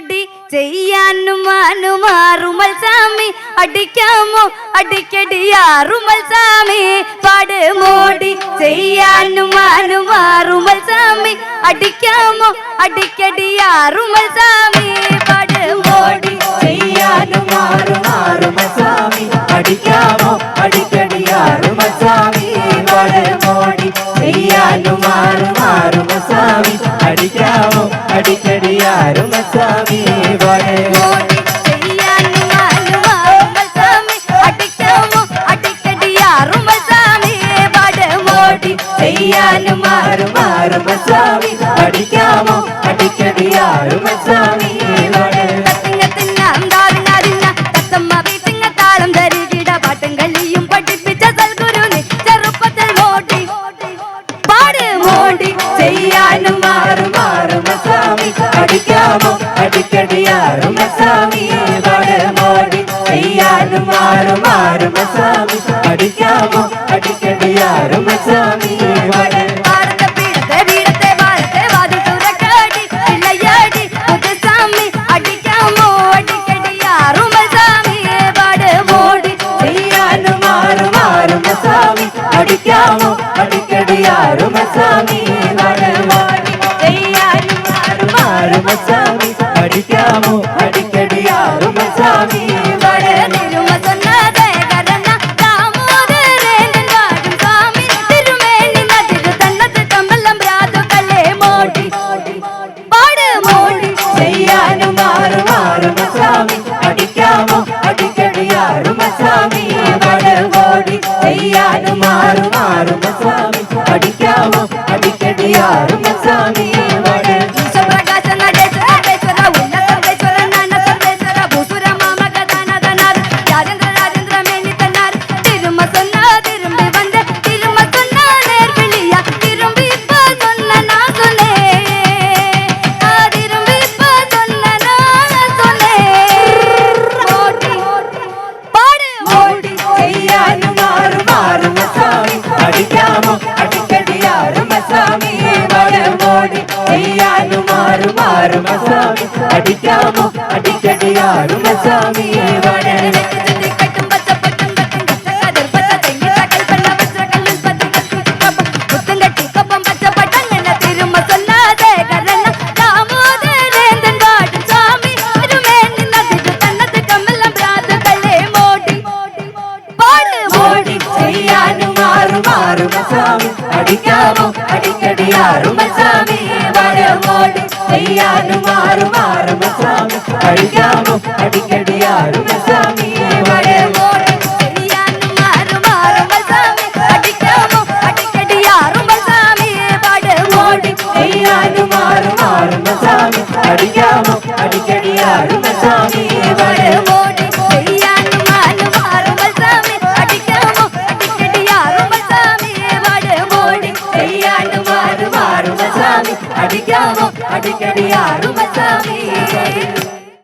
പൊടി ചെയ്യാനും മാനുമാറുമൽ സ്വാമി അടിക്കാമോ? അടിക്കടിയാറുമൽ സ്വാമി പാട് മോടി ചെയ്യാനും സ്വാമി അടിക്കാമോ? അടിക്കടിയാറുമൽ സ്വാമി പാട് മോടി ചെയ്യാനും സ്വാമി അടിക്കാമോ? അടിക്കടിയാറുമൽ സ്വാമി പാട് മോടി ചെയ്യാനും സ്വാമി ചെയ്യാനും മാറും മാറും സ്വാമി പഠിക്കാമോ? അടിക്കടി സ്വാമി പാട്ടും കളിയും പഠിപ്പിച്ച മോടി ചെയ്യാനും സ്വാമി മോടി ചെയ്യാനും മാറും മാറും സ്വാമി അടിക്കാമോ അടിക്കടിയാറും സ്വാമി മോടി ചെയ്യാനും മാറും മാറും സ്വാമി അടിക്കാമോ അടിക്കടിയാറും സ്വാമി மசாமி வடங்கோடி செய்யாது மாறு மாறு மசாமி அடிக்காம அடிக்கடி யாரு மசாமி மாறும் சாமி? அடிக்காமோ? அடிக்கடி ஆடும் சாமியே வடனே அடிக்காமோ? அடிக்கடி யாரும் சாமி? வர ஓடி செய்யாரும் மாறும் மாறும் சாமி. அடிக்காமும் அடிக்கடி ஆறும் சாமியே வளமோ அடிக்காமோ அடிக்கடி ஆறும் சாமி. அடிக்காமோ அடிக்கடி ஆறுமசாமி